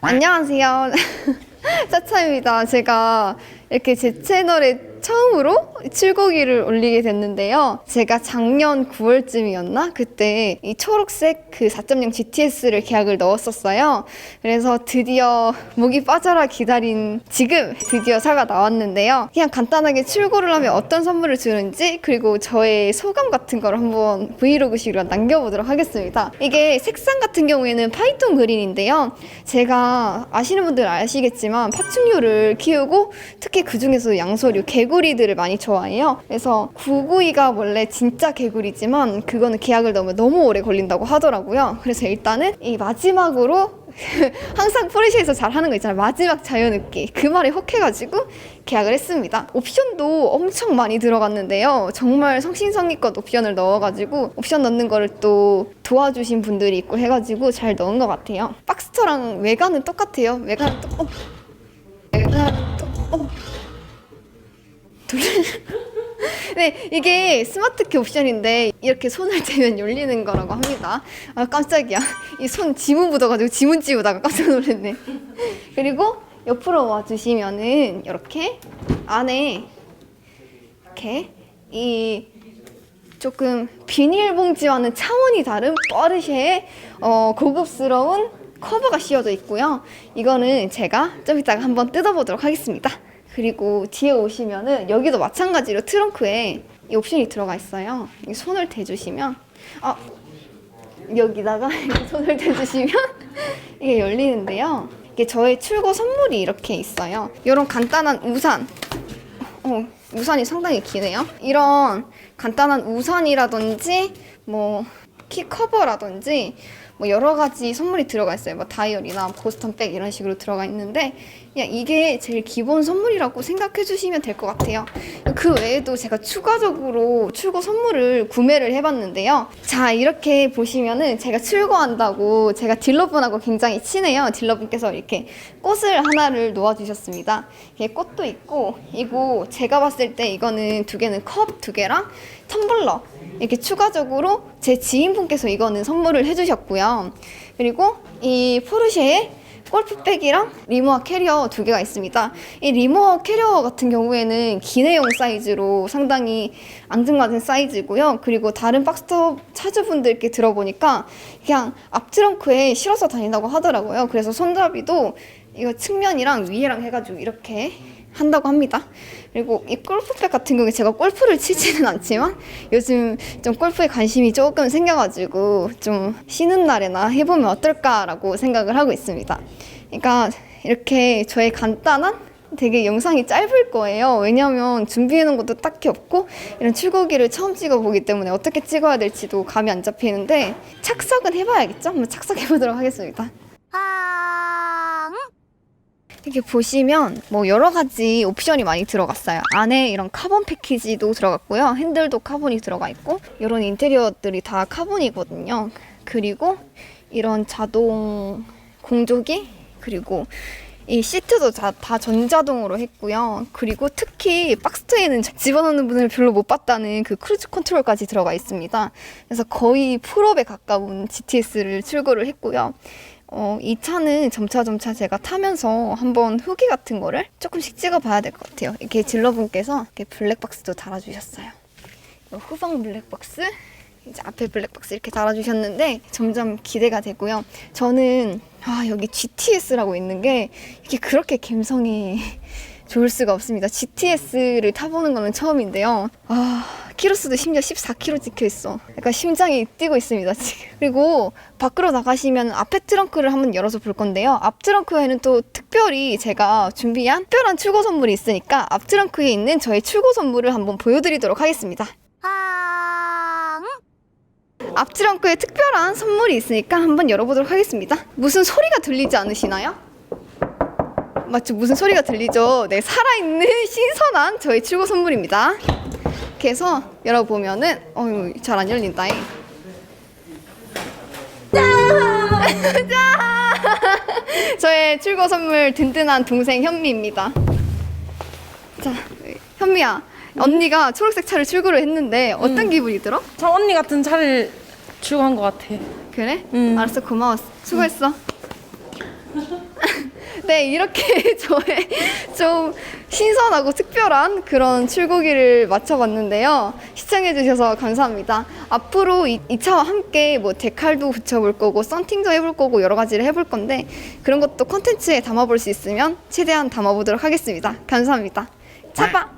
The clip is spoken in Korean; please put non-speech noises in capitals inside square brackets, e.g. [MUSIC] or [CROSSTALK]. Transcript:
안녕하세요. [LAUGHS] 차차입니다. 제가 이렇게 제 채널에 처음으로 칠곡이를 올리게 됐는데요. 제가 작년 9월쯤이었나? 그때 이 초록색 그 4.0 GTS를 계약을 넣었었어요. 그래서 드디어 목이 빠져라 기다린 지금 드디어 차가 나왔는데요. 그냥 간단하게 출고를 하면 어떤 선물을 주는지 그리고 저의 소감 같은 걸 한번 브이로그식으로 남겨보도록 하겠습니다. 이게 색상 같은 경우에는 파이톤 그린인데요. 제가 아시는 분들 아시겠지만 파충류를 키우고 특히 그 중에서 양서류 개구 리들을 많이 좋아해요. 그래서 992가 원래 진짜 개구리지만 그거는 계약을 넣으면 너무 오래 걸린다고 하더라고요. 그래서 일단은 이 마지막으로 [LAUGHS] 항상 포르쉐에서 잘 하는 거 있잖아요. 마지막 자연흡기. 그 말에 혹해가지고 계약을 했습니다. 옵션도 엄청 많이 들어갔는데요. 정말 성신성의껏 옵션을 넣어가지고 옵션 넣는 거를 또 도와주신 분들이 있고 해가지고 잘 넣은 것 같아요. 박스터랑 외관은 똑같아요. 외관은 또, 어. 외관은 또, 어. 돌- [LAUGHS] 네, 이게 스마트키 옵션인데 이렇게 손을 대면 열리는 거라고 합니다. 아 깜짝이야. 이 손 지문 묻어가지고 지문 지우다가 깜짝 놀랐네. [LAUGHS] 그리고 옆으로 와주시면은 이렇게 안에 이렇게 이 조금 비닐봉지와는 차원이 다른 포르쉐의 어, 고급스러운 커버가 씌워져 있고요. 이거는 제가 좀 이따가 한번 뜯어보도록 하겠습니다. 그리고 뒤에 오시면은 여기도 마찬가지로 트렁크에 이 옵션이 들어가 있어요. 이 손을 대주시면 아 여기다가 [LAUGHS] 손을 대주시면 [LAUGHS] 이게 열리는데요. 이게 저의 출고 선물이 이렇게 있어요. 이런 간단한 우산. 어, 우산이 상당히 기네요. 이런 간단한 우산이라든지 뭐 키 커버라든지 뭐 여러 가지 선물이 들어가 있어요. 뭐 다이어리나 보스턴백 이런 식으로 들어가 있는데 그냥 이게 제일 기본 선물이라고 생각해 주시면 될 것 같아요. 그 외에도 제가 추가적으로 출고 선물을 구매를 해봤는데요. 자 이렇게 보시면은 제가 출고한다고 제가 딜러분하고 굉장히 친해요. 딜러분께서 이렇게 꽃을 하나를 놓아주셨습니다. 이게 꽃도 있고 이거 제가 봤을 때 이거는 두 개는 컵 두 개랑 텀블러 이렇게 추가적으로 제 지인분께서 이거는 선물을 해주셨고요. 그리고 이 포르쉐의 골프백이랑 리모아 캐리어 두 개가 있습니다. 이 리모아 캐리어 같은 경우에는 기내용 사이즈로 상당히 앙증맞은 사이즈고요. 그리고 다른 박스터 차주분들께 들어보니까 그냥 앞 트렁크에 실어서 다닌다고 하더라고요. 그래서 손잡이도 이거 측면이랑 위에랑 해가지고 이렇게 한다고 합니다. 그리고 이 골프백 같은 경우에 제가 골프를 치지는 않지만 요즘 좀 골프에 관심이 조금 생겨가지고 좀 쉬는 날에나 해보면 어떨까라고 생각을 하고 있습니다. 그러니까 이렇게 저의 간단한 되게 영상이 짧을 거예요. 왜냐하면 준비해놓은 것도 딱히 없고 이런 출고기를 처음 찍어보기 때문에 어떻게 찍어야 될지도 감이 안 잡히는데 착석은 해봐야겠죠? 한번 착석해보도록 하겠습니다. 이렇게 보시면 뭐 여러 가지 옵션이 많이 들어갔어요. 안에 이런 카본 패키지도 들어갔고요. 핸들도 카본이 들어가 있고 이런 인테리어들이 다 카본이거든요. 그리고 이런 자동 공조기 그리고 이 시트도 다, 다 전자동으로 했고요. 그리고 특히 박스트에는 집어넣는 분을 별로 못 봤다는 그 크루즈 컨트롤까지 들어가 있습니다. 그래서 거의 풀업에 가까운 GTS를 출고를 했고요. 어, 이 차는 점차 점차 제가 타면서 한번 후기 같은 거를 조금씩 찍어봐야 될 것 같아요. 이렇게 딜러분께서 이렇게 블랙박스도 달아주셨어요. 이 후방 블랙박스, 이제 앞에 블랙박스 이렇게 달아주셨는데 점점 기대가 되고요. 저는 아, 여기 GTS라고 있는 게 이게 그렇게 감성이 [LAUGHS] 좋을 수가 없습니다. GTS를 타보는 거는 처음인데요. 아, 키로수도 심지어 14km 찍혀 있어. 약간 심장이 뛰고 있습니다, 지금. 그리고 밖으로 나가시면 앞에 트렁크를 한번 열어서 볼 건데요. 앞 트렁크에는 또 특별히 제가 준비한 특별한 출고 선물이 있으니까 앞 트렁크에 있는 저의 출고 선물을 한번 보여드리도록 하겠습니다. 앞 트렁크에 특별한 선물이 있으니까 한번 열어보도록 하겠습니다. 무슨 소리가 들리지 않으시나요? 맞죠? 무슨 소리가 들리죠? 네, 살아있는 신선한 저희 출고 선물입니다. 이렇게 해서 열어보면은, 어휴, 잘안 열린다. 짠! 짠! [LAUGHS] 저의 출고 선물 든든한 동생 현미입니다. 자, 현미야. 언니가 초록색 차를 출고를 했는데 어떤 기분이 들어? 참 언니 같은 차를 주고 한 것 같아. 그래? 음. 알았어, 고마웠어. 수고했어. 네, 이렇게 [LAUGHS] 저의 좀 신선하고 특별한 그런 출고기를 맞춰봤는데요. 시청해주셔서 감사합니다. 앞으로 이, 이 차와 함께 뭐 데칼도 붙여볼 거고, 썬팅도 해볼 거고, 여러 가지를 해볼 건데, 그런 것도 콘텐츠에 담아볼 수 있으면 최대한 담아보도록 하겠습니다. 감사합니다. 차바!